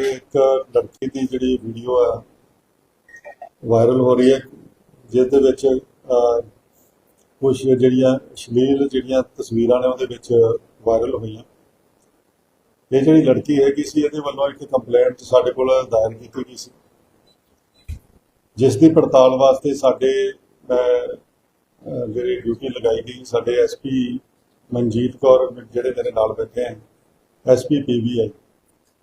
ਇੱਕ ਲੜਕੀ ਦੀ ਜਿਹੜੀ ਵੀਡੀਓ ਆ ਵਾਇਰਲ ਹੋ ਰਹੀ ਹੈ ਜਿਸ ਦੇ ਵਿੱਚ ਕੁਝ ਜਿਹੜੀਆਂ ਸ਼ਲੀਲ ਜਿਹੜੀਆਂ ਤਸਵੀਰਾਂ ਨੇ ਉਹਦੇ ਵਿੱਚ ਵਾਇਰਲ ਹੋਈਆਂ। ਇਹ ਜਿਹੜੀ ਲੜਕੀ ਹੈਗੀ ਸੀ ਇਹਦੇ ਵੱਲੋਂ ਇੱਕ ਕੰਪਲੇਂਟ ਸਾਡੇ ਕੋਲ ਦਾਇਰ ਕੀਤੀ ਗਈ ਸੀ। ਜਿਸ ਦੀ ਪੜਤਾਲ ਵਾਸਤੇ ਸਾਡੇ ਅਹ, ਜਿਹੜੀ ਡਿਊਟੀ ਲਗਾਈ ਗਈ ਸਾਡੇ ਐਸਪੀ ਮਨਜੀਤ ਕੌਰ ਜਿਹੜੇ ਮੇਰੇ ਨਾਲ ਬੈਠੇ ਹਨ ਐਸਪੀ ਪੀਵੀਆਈ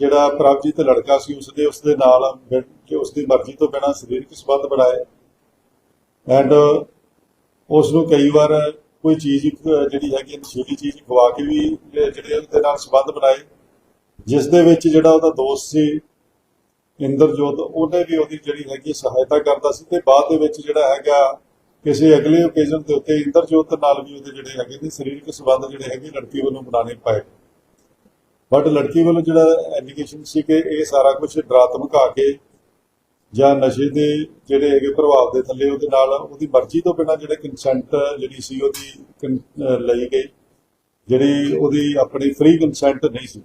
ਜਿਹੜਾ ਪ੍ਰਭਜੀਤ ਲੜਕਾ ਸੀ, ਉਸਦੇ ਉਸਦੇ ਨਾਲ ਬਿ- ਕਿ ਉਸਦੀ ਮਰਜ਼ੀ ਤੋਂ ਬਿਨਾਂ ਸਰੀਰਕ ਸੰਬੰਧ ਬਣਾਏ। ਐਂਡ ਉਸ ਨੂੰ ਕਈ ਵਾਰ ਕੋਈ ਚੀਜ਼ ਜਿਹੜੀ ਹੈਗੀ ਨਸ਼ੀਲੀ ਚੀਜ਼ ਖਵਾ ਕੇ ਵੀ, ਇਹ ਜਿਹੜੇ ਉਹਦੇ ਨਾਲ ਸੰਬੰਧ ਬਣਾਏ। ਜਿਸ ਦੇ ਵਿੱਚ ਜਿਹੜਾ ਉਹਦਾ ਦੋਸਤ ਸੀ, ਇੰਦਰਜੋਤ, ਉਹਨੇ ਵੀ ਉਹਦੀ ਜਿਹੜੀ ਹੈਗੀ ਸਹਾਇਤਾ ਕਰਦਾ ਸੀ ਤੇ ਬਾਅਦ ਦੇ ਵਿੱਚ ਜਿਹੜਾ ਹੈਗਾ, ਕਿਸੇ ਅਗਲੇ ਓਕੇਜ਼ਨ ਦੇ ਉੱਤੇ ਇੰਦਰਜੋਤ ਨਾਲ ਵੀ ਉਹਦੇ ਜਿਹੜੇ ਹੈਗੇ ਨੇ ਸਰੀਰਕ ਸੰਬੰਧ ਜਿਹੜੇ ਹੈਗੇ ਲੜਕੀ ਵੱਲੋਂ ਬਣਾਉਣੇ ਪਏ। ਬਟ ਲੜਕੀ ਵੱਲੋਂ ਜਿਹੜਾ ਐਲੀਗੇਸ਼ਨ ਸੀ ਕਿ ਇਹ ਸਾਰਾ ਕੁਝ ਡਰਾ ਧਮਕਾ ਕੇ ਜਾਂ ਨਸ਼ੇ ਦੇ ਜਿਹੜੇ ਹੈਗੇ ਪ੍ਰਭਾਵ ਦੇ ਥੱਲੇ ਉਹਦੇ ਨਾਲ ਉਹਦੀ ਮਰਜ਼ੀ ਤੋਂ ਬਿਨਾਂ ਜਿਹੜੇ ਕੰਸੈਂਟ ਜਿਹੜੀ ਸੀ ਉਹਦੀ ਲਈ ਗਈ, ਜਿਹੜੀ ਉਹਦੀ ਆਪਣੀ ਫ੍ਰੀ ਕੰਸੈਂਟ ਨਹੀਂ ਸੀ।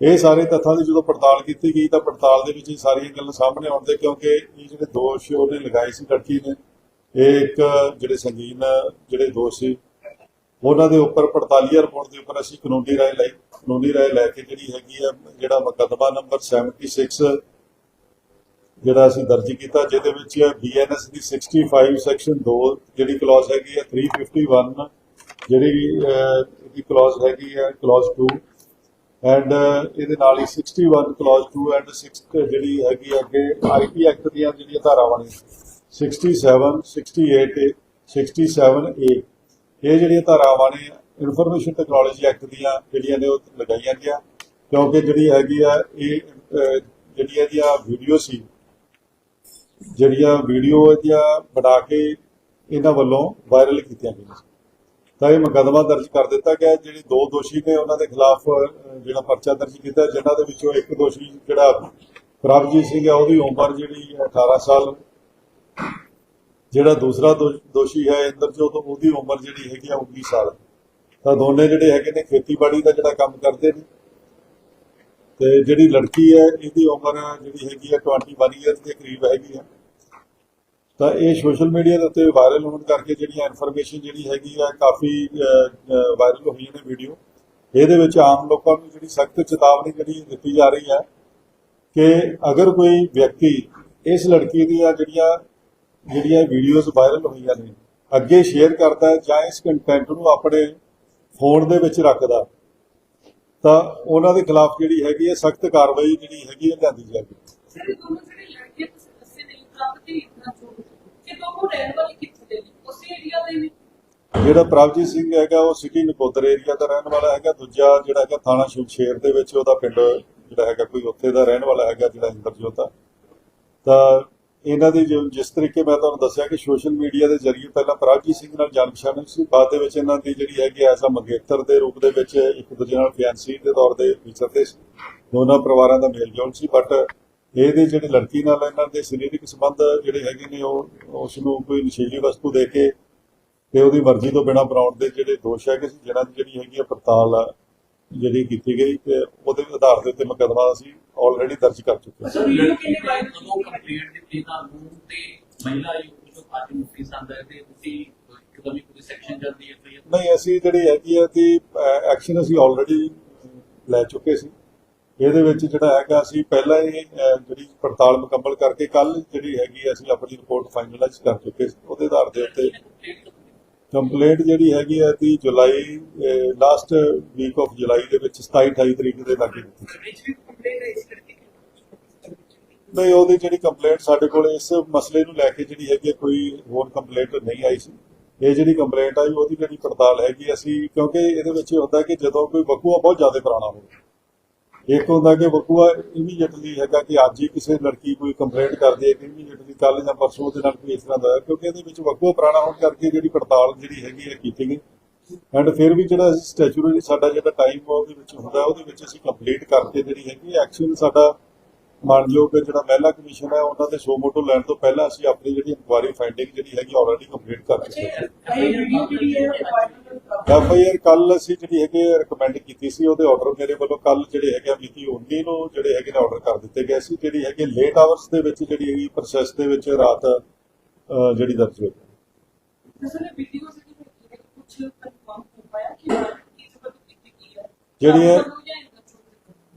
ਇਹ ਸਾਰੇ ਤੱਥਾਂ ਦੀ ਜਦੋਂ ਪੜਤਾਲ ਕੀਤੀ ਗਈ ਤਾਂ ਪੜਤਾਲ ਦੇ ਵਿੱਚ ਇਹ ਸਾਰੀਆਂ ਗੱਲਾਂ ਸਾਹਮਣੇ ਆਉਂਦੇ ਕਿਉਂਕਿ ਇਹ ਜਿਹੜੇ ਦੋਸ਼ ਉਹਨੇ ਲਗਾਏ ਸੀ ਲੜਕੀ ਨੇ, ਇਹ ਇੱਕ ਜਿਹੜੇ ਸੰਗੀਨ ਜਿਹੜੇ ਦੋਸ਼ ਸੀ, ਉਹਨਾਂ ਦੇ ਉੱਪਰ ਪੜਤਾਲੀਆ ਰਿਪੋਰਟ ਦੇ ਉੱਪਰ ਅਸੀਂ ਕਾਨੂੰਨੀ ਰਾਏ ਲਈ। ਕਾਨੂੰਨੀ ਰਾਏ ਲੈ ਕੇ ਜਿਹੜੀ ਹੈਗੀ ਆ, ਜਿਹੜਾ ਮੁਕੱਦਮਾ ਨੰਬਰ 76 ਜਿਹੜਾ ਅਸੀਂ ਦਰਜ ਕੀਤਾ, ਜਿਹਦੇ ਵਿੱਚ ਬੀਐਨਐਸ ਦੀ 65 ਸੈਕਸ਼ਨ 2 ਜਿਹੜੀ ਕਲੌਜ਼ ਹੈਗੀ ਹੈ 351 ਜਿਹੜੀ ਇਹਦੀ ਕਲੌਜ਼ ਹੈਗੀ ਹੈ ਕਲੌਜ਼ 2 ਐਂਡ ਇਹਦੇ ਨਾਲ ਹੀ 61 ਕਲੌਜ਼ 2 ਐਂਡ 6 ਜਿਹੜੀ ਹੈਗੀ ਅੱਗੇ ਆਈਪੀ ਐਕਟ ਦੀਆਂ ਜਿਹੜੀਆਂ ਧਾਰਾਵਾਂ ਨੇ 67 68 67 ਏ ਇਹ ਜਿਹੜੀਆਂ ਧਾਰਾਵਾਂ ਨੇ ਇਨਫੋਰਮੇਸ਼ਨ ਟੈਕਨੋਲੋਜੀ ਐਕਟ ਦੀਆਂ ਜਿਹੜੀਆਂ ਨੇ ਉਹ ਲਗਾਈਆਂ ਗਿਆ ਕਿਉਂਕਿ ਜਿਹੜੀ ਹੈਗੀ ਆ ਇਹ ਅਹ, ਜਿਹੜੀਆਂ ਇਹਦੀਆਂ ਵੀਡੀਓ ਸੀ ਜਿਹੜੀਆਂ ਵੀਡੀਓ ਇਹਦੀਆਂ ਬਣਾ ਕੇ ਇਹਨਾਂ ਵੱਲੋਂ ਵਾਇਰਲ ਕੀਤੀਆਂ ਗਈਆਂ ਤਾਂ ਇਹ ਮੁਕੱਦਮਾ ਦਰਜ ਕਰ ਦਿੱਤਾ ਗਿਆ। ਜਿਹੜੇ ਦੋ ਦੋਸ਼ੀ ਨੇ ਉਹਨਾਂ ਦੇ ਖਿਲਾਫ ਜਿਹੜਾ ਪਰਚਾ ਦਰਜ ਕੀਤਾ ਜਿਨ੍ਹਾਂ ਦੇ ਵਿੱਚੋਂ ਇੱਕ ਦੋਸ਼ੀ ਜਿਹੜਾ ਪ੍ਰਭਜੀਤ ਸਿੰਘ ਹੈ ਉਹਦੀ ਉਮਰ ਜਿਹੜੀ ਹੈ 18 ਸਾਲ। ਜਿਹੜਾ ਦੂਸਰਾ ਦੋਸ਼ੀ ਹੈ ਇੰਦਰਜੋਤ ਉਹਦੀ ਉਮਰ ਜਿਹੜੀ ਹੈਗੀ ਆ 19 ਸਾਲ। ਤਾਂ ਦੋਨੇ ਜਿਹੜੇ ਹੈਗੇ ਨੇ ਖੇਤੀਬਾੜੀ ਦਾ ਜਿਹੜਾ ਕੰਮ ਕਰਦੇ ਨੇ। ਤੇ ਜਿਹੜੀ ਲੜਕੀ ਹੈ, ਇਹਦੀ ਉਮਰ ਜਿਹੜੀ ਹੈਗੀ ਹੈ 21 ਇਅਰ ਦੇ ਕਰੀਬ ਹੈਗੀ ਹੈ ਤਾਂ ਇਹ ਸੋਸ਼ਲ ਮੀਡੀਆ ਦੇ ਉੱਤੇ ਵਾਇਰਲ ਹੋਣ ਕਰਕੇ ਜਿਹੜੀਆਂ ਇਨਫੋਰਮੇਸ਼ਨ ਜਿਹੜੀ ਹੈਗੀ ਆ, ਕਾਫੀ ਵਾਇਰਲ ਹੋਈ ਨੇ ਵੀਡੀਓ ਇਹਦੇ ਵਿੱਚ ਆਮ ਲੋਕਾਂ ਨੂੰ ਜਿਹੜੀ ਸਖਤ ਚੇਤਾਵਨੀ ਜਿਹੜੀ ਦਿੱਤੀ ਜਾ ਰਹੀ ਹੈ ਕਿ ਅਗਰ ਕੋਈ ਵਿਅਕਤੀ ਇਸ ਲੜਕੀ ਦੀਆਂ ਜਿਹੜੀਆਂ ਜਿਹੜੀਆਂ ਵੀਡੀਓਜ਼ ਵਾਇਰਲ ਹੋਈਆਂ ਨੇ, ਅੱਗੇ ਸ਼ੇਅਰ ਕਰਦਾ ਹੈ ਜਾਂ ਇਸ ਕੰਟੈਂਟ ਨੂੰ ਆਪਣੇ ਫੋਨ ਦੇ ਵਿੱਚ ਰੱਖਦਾ। ਤਾਂ ਉਹਨਾਂ ਦੇ ਖਿਲਾਫ ਜਿਹੜੀ ਹੈਗੀ ਹੈ ਸਖਤ ਕਾਰਵਾਈ ਜਿਹੜੀ ਹੈਗੀ ਹੈ ਲਿਆਂਦੀ ਨੇ? ਜਿਹੜਾ ਪ੍ਰਭਜੀਤ ਸਿੰਘ ਹੈਗਾ ਉਹ ਸਿਟੀ ਨਕੋਦਰ ਏਰੀਆ ਦਾ ਰਹਿਣ ਵਾਲਾ ਹੈਗਾ। ਦੂਜਾ ਜਿਹੜਾ ਹੈਗਾ ਥਾਣਾ ਸ਼ਮਸ਼ੇਰ ਦੇ ਵਿੱਚ ਉਹਦਾ ਪਿੰਡ ਜਿਹੜਾ ਹੈਗਾ ਕੋਈ ਉੱਥੇ ਦਾ ਰਹਿਣ ਵਾਲਾ ਹੈਗਾ ਜਿਹੜਾ ਇੰਦਰਜੋਤ ਆ। ਤਾਂ ਇਹਨਾਂ ਦੀ ਜਿਸ ਤਰੀਕੇ ਮੈਂ ਤੁਹਾਨੂੰ ਦੱਸਿਆ ਕਿ ਸੋਸ਼ਲ ਮੀਡੀਆ ਦੇ ਜ਼ਰੀਏ ਪਹਿਲਾਂ ਪ੍ਰਭਜੀਤ ਸਿੰਘ ਨਾਲ ਜਾਣ ਪਛਾਣ ਸੀ, ਬਾਅਦ ਦੇ ਵਿੱਚ ਇਹਨਾਂ ਦੀ ਜਿਹੜੀ ਹੈਗੀ ਐਸਾ ਮੰਗੇਤਰ ਦੇ ਰੂਪ ਦੇ ਵਿੱਚ ਇੱਕ ਦੂਜੇ ਨਾਲ ਫਿਆਂਸੀ ਦੇ ਤੌਰ ਤੇ ਵਿਚਰਦੇ ਸੀ। ਦੋਨਾਂ ਪਰਿਵਾਰਾਂ ਦਾ ਮੇਲ ਜੋਲ ਸੀ ਬਟ ਇਹਦੇ ਜਿਹੜੇ ਲੜਕੀ ਨਾਲ ਇਹਨਾਂ ਦੇ ਸਰੀਰਕ ਸੰਬੰਧ ਜਿਹੜੇ ਹੈਗੇ ਨੇ, ਉਹ ਉਸ ਨੂੰ ਕੋਈ ਨਸ਼ੀਲੀ ਵਸਤੂ ਦੇ ਕੇ ਤੇ ਉਹਦੀ ਮਰਜ਼ੀ ਤੋਂ ਬਿਨਾਂ ਬਣਾਉਣ ਦੇ ਜਿਹੜੇ ਦੋਸ਼ ਹੈਗੇ ਸੀ ਜਿਹਨਾਂ ਦੀ ਜਿਹੜੀ ਹੈਗੀ ਆ ਪੜਤਾਲ ਜਿਹੜੀ ਕੀਤੀ ਗਈ ਤੇ ਉਹਦੇ ਆਧਾਰ ਦੇ ਉੱਤੇ ਮੁਕੱਦਮਾ ਅਸੀਂ ਆਲਰੇਡੀ ਦਰਜ ਕਰ ਚੁੱਕੇ ਹਾਂ। ਸਰ ਵੀਡੀਓ ਕਿੰਨੇ ਵਾਇਰਲ ਜਦੋਂ ਕੰਪਲੇਂਟ ਦਿੱਤੀ ਤੁਹਾਨੂੰ ਤੇ ਮਹਿਲਾ ਆਯੋਗ ਜੋ ਅੱਜ ਨੋਟਿਸ ਆਂਦਾ ਹੈ ਤੇ ਤੁਸੀਂ ਇੱਕਦਮ ਹੀ ਕੋਈ ਸੈਕਸ਼ਨ ਜਲਦੀ ਹੈ ਨਹੀਂ ਅਸੀਂ ਜਿਹੜੀ ਹੈਗੀ ਆ ਕਿ ਐਕਸ਼ਨ ਅਸੀਂ ਆਲਰੇਡੀ ਲੈ ਚੁੱਕੇ ਸੀ। ਇਹਦੇ ਵਿੱਚ ਜਿਹੜਾ ਹੈਗਾ ਅਸੀਂ ਪਹਿਲਾਂ ਹੀ ਜਿਹੜੀ ਪੜਤਾਲ ਮੁਕੰਮਲ ਕਰਕੇ ਕੱਲ ਜਿਹੜੀ ਹੈਗੀ ਅਸੀਂ ਆਪਣੀ ਰਿਪੋਰਟ ਫਾਈਨਲਾਈਜ਼ ਕਰ ਚੁੱਕੇ ਸੀ। ਉਹਦੇ ਆਧਾਰ ਦੇ ਉੱਤੇ ਕੰਪਲੇਂਟ ਜਿਹੜੀ ਹੈਗੀ ਹੈ ਕਿ July last week of July ਦੇ ਵਿੱਚ 27 28 ਤਰੀਕ ਦੇ ਲਾਗੇ ਦਿੱਤੀ। ਨਹੀਂ ਉਹਦੀ ਜਿਹੜੀ ਕੰਪਲੇਂਟ ਸਾਡੇ ਕੋਲ ਇਸ ਮਸਲੇ ਨੂੰ ਲੈ ਕੇ ਜਿਹੜੀ ਹੈਗੀ ਹੈ, ਕੋਈ ਹੋਰ ਕੰਪਲੇਂਟ ਨਹੀਂ ਆਈ ਸੀ। ਇਹ ਜਿਹੜੀ ਕੰਪਲੇਂਟ ਆਈ ਉਹਦੀ ਜਿਹੜੀ ਪੜਤਾਲ ਹੈਗੀ ਅਸੀਂ ਕਿਉਂਕਿ ਇਹਦੇ ਵਿੱਚ ਹੁੰਦਾ ਕਿ ਜਦੋਂ ਕੋਈ ਵਕੂਆ ਬਹੁਤ ਜ਼ਿਆਦਾ ਪੁਰਾਣਾ ਹੋਵੇ। ਇੱਕ ਹੁੰਦਾ ਕਿ ਵਕੂਆ ਇਮੀਡੀਏਟਲੀ ਹੈਗਾ ਕਿ ਅੱਜ ਹੀ ਕਿਸੇ ਲੜਕੀ ਕੋਈ ਕੰਪਲੇਂਟ ਕਰਦੀ ਹੈ ਕਿ ਇਮੀਡੀਏਟਲੀ ਕੱਲ ਜਾਂ ਪਰਸੋਂ ਦੇ ਨਾਲ ਕੋਈ ਇਸ ਤਰ੍ਹਾਂ ਦਾ ਕਿਉਂਕਿ ਇਹਦੇ ਵਿੱਚ ਵਕੂਆ ਪੁਰਾਣਾ ਹੋਣ ਕਰਕੇ ਜਿਹੜੀ ਪੜਤਾਲ ਜਿਹੜੀ ਹੈਗੀ ਹੈ ਕੀਤੀ ਗਈ। ਐਂਡ ਫਿਰ ਵੀ ਜਿਹੜਾ ਸਟੈਚੂਰੀ ਸਾਡਾ ਜਿਹੜਾ ਟਾਈਮ ਉਹਦੇ ਵਿੱਚ ਹੁੰਦਾ, ਉਹਦੇ ਵਿੱਚ ਅਸੀਂ ਕੰਪਲੀਟ ਕਰਕੇ ਜਿਹੜੀ ਹੈਗੀ ਐਕਸ਼ਨ ਸਾਡਾ ਮਾਨਯੋਗ ਜਿਹੜਾ ਮਹਿਲਾ ਕਮਿਸ਼ਨ ਹੈ, ਉਹਨਾਂ ਦੇ ਸੋ ਮੋਟੋ ਲੈਣ ਤੋਂ ਪਹਿਲਾਂ ਅਸੀਂ ਆਪਣੀ ਜਿਹੜੀ ਇਨਕੁਆਰੀ ਫਾਈਂਡਿੰਗ ਜਿਹੜੀ ਹੈਗੀ ਆਲਰੇਡੀ ਕੰਪਲੀਟ ਕਰ ਚੁੱਕੇ ਹਾਂ। ਇਹ ਕੱਲ ਅਸੀਂ ਜਿਹੜੀ ਹੈਗੇ ਰეკਮੈਂਡ ਕੀਤੀ ਸੀ, ਉਹਦੇ ਆਰਡਰ ਮੇਰੇ ਵੱਲੋਂ ਕੱਲ ਜਿਹੜੇ ਹੈਗੇ ਮਿਤੀ 19 ਨੂੰ ਜਿਹੜੇ ਹੈਗੇ ਨੇ ਆਰਡਰ ਕਰ ਦਿੱਤੇ ਗਏ ਸੀ, ਜਿਹੜੀ ਹੈਗੇ ਲੇਟ ਆਵਰਸ ਦੇ ਵਿੱਚ ਜਿਹੜੀ ਹੈਗੀ ਪ੍ਰੋਸੈਸ ਦੇ ਵਿੱਚ ਰਾਤ ਜਿਹੜੀ ਦਰਜ ਹੋਈ। ਸਰ ਇਹ ਵੀਡੀਓ ਜਿਹੜੀ ਹੈਗੀ ਕੁਝ ਕਨਫਰਮ ਹੋ ਪਾਇਆ ਕਿ ਜਿਹੜੀ ਹੈ- ਆਪ ਵੱਲੋਂ ਜਾਂ ਇਹਨਾਂ ਚੋਂ?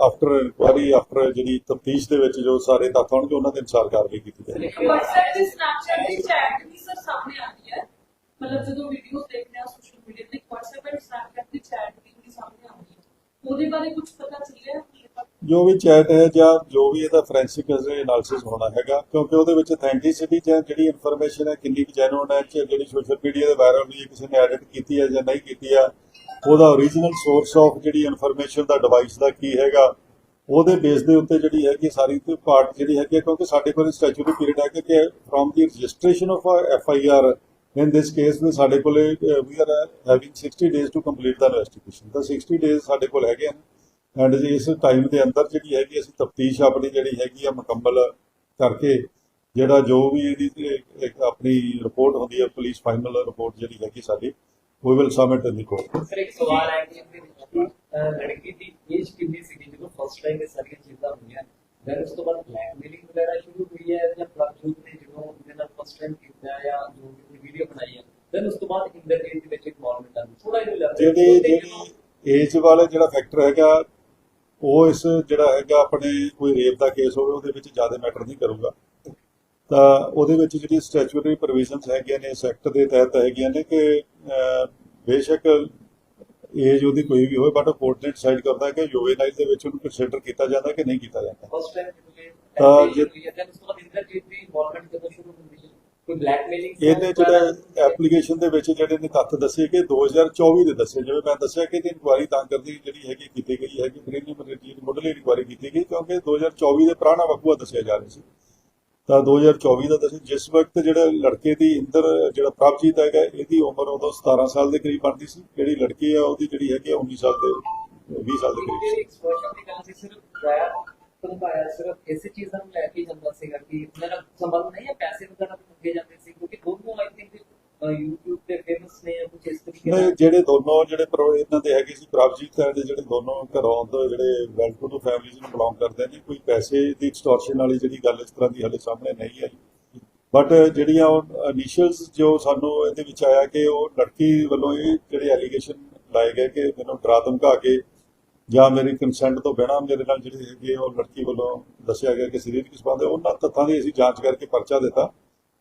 ਆਫਟਰ ਇਨਕੁਆਰੀ ਆਫਟਰ ਜਿਹੜੀ ਤਫਤੀਸ਼ ਦੇ ਵਿੱਚ ਜੋ ਸਾਰੇ ਤੱਥ ਹੋਣਗੇ ਉਹਨਾਂ ਦੇ ਅਨੁਸਾਰ ਕਾਰਵਾਈ ਕੀਤੀ ਜਾਏਗੀ WhatsApp ਤੇ Snapchat ਦੀ ਚੈਟ ਵੀ ਸਰ ਸਾਹਮਣੇ ਆਉਂਦੀ ਹੈ ਮਤਲਬ ਜਦੋਂ ਵੀਡੀਓ ਦੇਖਦੇ ਆ ਸੋਸ਼ਲ ਮੀਡੀਆ ਤੇ WhatsApp ਤੇ Snapchat ਦੀ ਚੈਟ ਵੀ ਜਿਹੜੀ ਸਾਹਮਣੇ ਆਉਂਦੀ ਹੈ ਉਹਦੇ ਬਾਰੇ ਕੁਝ ਪਤਾ ਚੱਲਿਆ? ਜੋ ਵੀ ਚੈਟ ਹੈ ਜਾਂ ਜੋ ਵੀ ਇਹਦਾ ਫੋਰੈਂਸਿਕ ਐਨਾਲਿਸਿਸ ਹੋਣਾ ਹੈਗਾ ਕਿਉਂਕਿ ਉਹਦੇ ਵਿੱਚ ਅਥੈਂਟਿਸਿਟੀ ਜਾਂ ਜਿਹੜੀ ਇਨਫੋਰਮੇਸ਼ਨ ਹੈ ਕਿੰਨੀ ਕੁ ਜੈਨੂਨ ਹੈ ਜਿਹੜੀ ਸੋਸ਼ਲ ਮੀਡੀਆ ਦੇ ਵਾਇਰਲ ਹੋਈ ਹੈ ਕਿਸੇ ਨੇ ਐਡਿਟ ਕੀਤੀ ਹੈ ਜਾਂ ਨਹੀਂ ਕੀਤੀ ਹੈ ਉਹਦਾ ਓਰੀਜਨਲ ਸੋਰਸ ਆਫ ਜਿਹੜੀ ਇਨਫੋਰਮੇਸ਼ਨ ਦਾ ਡਿਵਾਈਸ ਦਾ ਕੀ ਹੈਗਾ ਉਹਦੇ ਬੇਸ ਦੇ ਉੱਤੇ ਜਿਹੜੀ ਹੈਗੀ ਸਾਰੀ ਤੇ ਪਾਰਟ ਜਿਹੜੀ ਹੈਗੀ ਹੈ, ਕਿਉਂਕਿ ਸਾਡੇ ਕੋਲ ਸਟੈਚੂਰੀ ਪੀਰੀਅਡ ਹੈ ਕਿ from the registration of F I R in this case ਦੇ ਸਾਡੇ ਕੋਲੇ we are having 60 days to complete the investigation ਤਾਂ 60 ਡੇਜ਼ ਸਾਡੇ ਕੋਲ ਹੈਗੇ ਹਨ ਐਂਡ ਇਸ ਟਾਈਮ ਦੇ ਅੰਦਰ ਜਿਹੜੀ ਹੈਗੀ ਅਸੀਂ ਤਫਤੀਸ਼ ਆਪਣੀ ਜਿਹੜੀ ਹੈਗੀ ਆ ਮੁਕੰਮਲ ਕਰਕੇ ਜਿਹੜਾ ਜੋ ਵੀ ਇਹਦੀ ਆਪਣੀ ਰਿਪੋਰਟ ਹੁੰਦੀ ਹੈ ਪੁਲਿਸ ਫਾਈਨਲ ਰਿਪੋਰਟ ਜਿਹੜੀ ਹੈਗੀ ਸਾਡੀ we will submit in the court sir ਇੱਕ ਸਵਾਲ ਹੈ ਕਿ ਇਹਦੇ ਵਿੱਚ ਲੜਕੀ ਦੀ ਏਜ ਕਿੰਨੀ ਸੀਗੀ ਜਦੋਂ ਫਸਟ ਟਾਈਮ ਇਹ ਸਾਰੀਆਂ ਚੀਜ਼ਾਂ ਹੋਈਆਂ? ਫਿਰ ਉਸ ਤੋਂ ਬਾਅਦ ਬਲੈਕਮੇਲਿੰਗ ਵਗੈਰਾ ਸ਼ੁਰੂ ਹੋਈ ਹੈ ਜਾਂ ਪ੍ਰਭਜੋਤ ਨੇ ਜਦੋਂ ਉਹਦੇ ਨਾਲ ਫਸਟ ਟਾਈਮ ਕੀਤਾ ਜਾਂ ਜੋ ਵੀ ਵੀਡੀਓ ਬਣਾਈ ਹੈ ਫਿਰ ਉਸ ਤੋਂ ਬਾਅਦ ਇੰਟਰਨੈਟ ਦੇ ਵਿੱਚ ਇਨਵੋਲਵਮੈਂਟ ਆ? ਥੋੜਾ ਜਿਹਾ ਲੱਗਦਾ ਜਿਹੜੀ ਜਿਹੜੀ ਏਜ ਵਾਲਾ ਜਿਹੜਾ ਫੈਕਟਰ ਹੈਗਾ ਉਹ ਇਸ ਜਿਹੜਾ ਹੈਗਾ ਆਪਣੇ ਕੋਈ ਰੇਪ ਦਾ ਕੇਸ ਹੋਵੇ ਉਹਦੇ ਵਿੱਚ ਜ਼ਿਆਦਾ ਮੈਟਰ ਨਹੀਂ ਕਰੂਗਾ। ਤਾਂ ਉਹਦੇ ਵਿੱਚ ਜਿਹੜੀ ਸਟੈਚੂਟਰੀ ਪ੍ਰੋਵੀਜ਼ਨਸ ਹੈਗੀਆਂ ਨੇ ਇਸ ਐਕਟ ਦੇ ਤਹਿਤ ਹੈਗੀਆਂ ਨੇ ਕਿ ਬੇਸ਼ੱਕ ਏਜ ਉਹਦੀ ਕੋਈ ਵੀ ਹੋਵੇ ਬਟ ਕੋਰਟ ਨੇ ਡਿਸਾਈਡ ਕਰਦਾ ਹੈ ਕਿ ਜੁਵੇਨਾਈਲ ਦੇ ਵਿੱਚ ਉਹਨੂੰ ਕੰਸੀਡਰ ਕੀਤਾ ਜਾਂਦਾ ਕਿ ਨਹੀਂ ਕੀਤਾ ਜਾਂਦਾ। ਫਸਟ ਟਾਈਮ ਤਾਂ ਜੇ- ਹੈ ਇਹਦੇ ਜਿਹੜੇ ਐਪਲੀਕੇਸ਼ਨ ਦੇ ਵਿੱਚ ਜਿਹੜੇ ਨੇ ਤੱਥ ਦੱਸੇ ਕਿ 2024 ਦੇ ਦੱਸੇ। ਜਿਵੇਂ ਮੈਂ ਦੱਸਿਆ ਕਿ ਇਹਦੀ ਇਨਕੁਆਰੀ ਤਾਂ ਕਰਦੀ ਜਿਹੜੀ ਹੈਗੀ ਕੀਤੀ ਗਈ ਹੈਗੀ ਪ੍ਰੀਲਿਮਿਨਰੀ ਮੁੱਢਲੀ ਇਨਕੁਆਰੀ ਕੀਤੀ ਗਈ ਕਿਉਂਕਿ 2024 ਦੇ ਪੁਰਾਣਾ ਵਕੂਆ ਦੱਸਿਆ ਜਾ ਰਿਹਾ ਸੀ। ਤਾਂ 2024 ਦਾ ਦੱਸੇ ਜਿਸ ਵਕਤ ਜਿਹੜਾ ਲੜਕੇ ਦੀ ਇੰਦਰ ਜਿਹੜਾ ਪ੍ਰਭਜੀਤ ਹੈਗਾ, ਇਹਦੀ ਉਮਰ ਉਦੋਂ 17 ਸਾਲ ਦੇ ਕਰੀਬ ਬਣਦੀ ਸੀ। ਜਿਹੜੀ ਲੜਕੀ ਆ, ਉਹਦੀ ਜਿਹੜੀ ਹੈਗੀ 19 ਸਾਲ ਦੇ 20 ਸਾਲ ਦੇ ਕਰੀਬ ਐਕਸਪੋਜ਼ਰ ਦੀ ਗੱਲ ਸੀ ਸਿਰਫ ਦਇਆ ਧਮਕਾਇਆ ਸਿਰਫ ਇਸੇ ਚੀਜ਼ਾਂ ਨੂੰ ਲੈ ਕੇ ਜਾਂਦਾ ਸੀਗਾ ਕਿ ਮੇਰਾ ਸੰਬੰਧ ਨਹੀਂ ਹੈ, ਪੈਸੇ ਵਗੈਰਾ ਮੰਗੇ ਜਾਂਦੇ ਸੀ, ਕਿਉਂਕਿ ਦੋਨੋਂ ਆਈ ਥਿੰਕ YouTube ਤੇ ਫੇਮਸ ਨੇ ਕੁਝ ਇਸ ਤਰੀਕੇ ਨਹੀਂ ਨਾਲ? ਜਿਹੜੇ ਦੋਨੋਂ ਜਿਹੜੇ ਇਹਨਾਂ ਦੇ ਹੈਗੇ ਸੀ ਪ੍ਰਭਜੀਤ ਹੈ ਦੇ ਜਿਹੜੇ ਦੋਨੋਂ ਘਰੋਂ ਤੋਂ ਜਿਹੜੇ ਵੈਲ ਟੂ ਫੈਮਿਲੀਜ਼ ਨੂੰ ਬਿਲੋਂਗ ਕਰਦੇ ਨੇ ਕੋਈ ਪੈਸੇ ਦੀ ਐਕਸਟੋਰਸ਼ਨ ਵਾਲੀ ਜਿਹੜੀ ਗੱਲ ਇਸ ਤਰ੍ਹਾਂ ਦੀ ਹਲੇ ਸਾਹਮਣੇ ਨਹੀਂ ਆਈ। ਬਟ ਜਿਹੜੀਆਂ ਉਹ ਇਨੀਸ਼ੀਅਲਸ ਜੋ ਸਾਨੂੰ ਇਹਦੇ ਵਿੱਚ ਆਇਆ ਕਿ ਉਹ ਲੜਕੀ ਵੱਲੋਂ ਇਹ ਜਿਹੜੇ ਐਲੀਗੇਸ਼ਨ ਲਾਏ ਗਏ ਕਿ ਮੈਨੂੰ ਡਰਾ ਧਮਕਾ ਕੇ ਜਾਂ ਮੇਰੀ ਕੰਸੈਂਟ ਤੋਂ ਬਿਨਾਂ ਮੇਰੇ ਨਾਲ ਜਿਹੜੇ ਹੈਗੇ ਉਹ ਲੜਕੀ ਵੱਲੋਂ ਦੱਸਿਆ ਗਿਆ ਕਿ ਸਰੀਰਕ ਸੰਬੰਧ ਉਹਨਾਂ ਤੱਥਾਂ ਦੀ ਅਸੀਂ ਜਾਂਚ ਕਰਕੇ ਪਰਚਾ ਦਿੱਤਾ।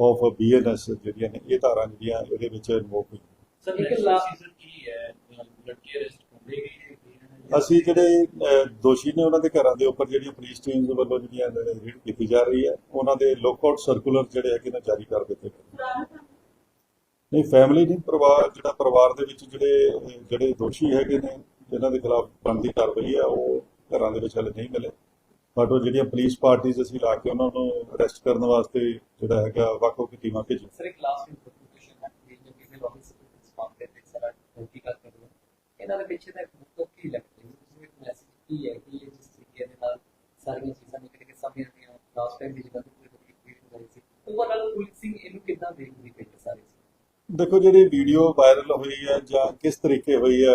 ਆਫ ਬੀਐਨਐਸ ਜਿਹੜੀਆਂ ਨੇ ਇਹ ਧਾਰਾਂ ਜਿਹੜੀਆਂ ਇਹਦੇ ਵਿੱਚ ਇਨਵੋਕ ਹੋਈਆਂ ਸਰ ਇੱਕ ਸੀਜ਼ਨ ਕੀ ਹੈ? ਲੜਕੀ ਅਰੈਸਟ ਹੁੰਦੇ ਗਈ ਹੈ ਅਸੀਂ ਜਿਹੜੇ ਦੋਸ਼ੀ ਨੇ ਉਹਨਾਂ ਦੇ ਘਰਾਂ ਦੇ ਉੱਪਰ ਜਿਹੜੀਆਂ ਪੁਲਿਸ ਟੀਮ ਵੱਲੋਂ ਜਿਹੜੀਆਂ ਰੇਡ ਕੀਤੀ ਜਾ ਰਹੀ ਹੈ ਉਹਨਾਂ ਦੇ ਲੁੱਕਆਊਟ ਸਰਕੂਲਰ ਜਿਹੜੇ ਹੈਗੇ ਨੇ ਜਾਰੀ ਕਰ ਦਿੱਤੇ ਗਏ ਨਹੀਂ ਫੈਮਿਲੀ ਨਹੀਂ ਪਰਿਵਾਰ ਜਿਹੜਾ ਪਰਿਵਾਰ ਦੇ ਵਿੱਚ ਜਿਹੜੇ ਜਿਹੜੇ ਦੋਸ਼ੀ ਹੈਗੇ ਨੇ ਜਿਨ੍ਹਾਂ ਦੇ ਖਿਲਾਫ ਬਣਦੀ ਕਾਰਵਾਈ ਹੈ ਉਹ ਘਰਾਂ ਦੇ ਵਿੱਚ ਹਲੇ ਨਹੀਂ ਮਿਲੇ। ਬਟ ਉਹ ਜਿਹੜੀਆਂ ਪੁਲਿਸ ਪਾਰਟੀਆਂ ਅਸੀਂ ਲਾ ਕੇ ਉਹਨਾਂ ਨੂੰ ਅਰੈਸਟ ਕਰਨ ਵਾਸਤੇ ਜਿਹੜਾ ਹੈਗਾ ਵੱਖ-ਵੱਖ ਟੀਮਾਂ ਭੇਜੀ ਸਰ ਇੱਕ ਲਾਸਟ ਇਨਫੋਰਮੇਸ਼ਨ ਹੈ ਕਿ ਜੋ ਕਿ ਆਫਿਸ ਰਿਸਪੌਂਸ ਦੇ ਤੇ ਸਾਰਾ ਕੀ ਕਰ ਕਰਦੇ ਇਹਨਾਂ ਦੇ ਪਿੱਛੇ ਦਾ ਮੁੱਖ ਕੀ ਲੱਗਦਾ ਹੈ? ਤੁਸੀਂ ਇੱਕ ਮੈਸੇਜ ਕੀ ਹੈ ਕਿ ਇਹ ਜਿਸ ਤਰੀਕੇ ਦੇ ਨਾਲ ਸਾਰੀਆਂ ਚੀਜ਼ਾਂ ਨਿਕਲ ਕੇ ਸਾਹਮਣੇ ਆਉਂਦੀਆਂ ਲਾਸਟ ਟਾਈਮ ਦੀ ਜਿਹੜਾ ਪੂਰੀ ਵੀਡੀਓ ਹੋਈ ਸੀ ਓਵਰਆਲ ਪੁਲਿਸਿੰਗ ਇਹਨੂੰ ਕਿੱਦਾਂ ਦੇਖਦੀ ਪਈ ਹੈ ਸਾਰੀ? ਦੇਖੋ ਜਿਹੜੀ ਵੀਡੀਓ ਵਾਇਰਲ ਹੋਈ ਹੈ ਜਾਂ ਕਿਸ ਤਰੀਕੇ ਹੋਈ ਹੈ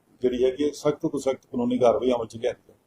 ਜਿਹੜੀ ਹੈਗੀ ਸਖਤ ਤੋਂ ਸਖਤ ਕਾਨੂੰਨੀ ਕਾਰਵਾਈ ਅਮਲ ਚ ਲਿਆਂਦੀ ਜਾਵੇ।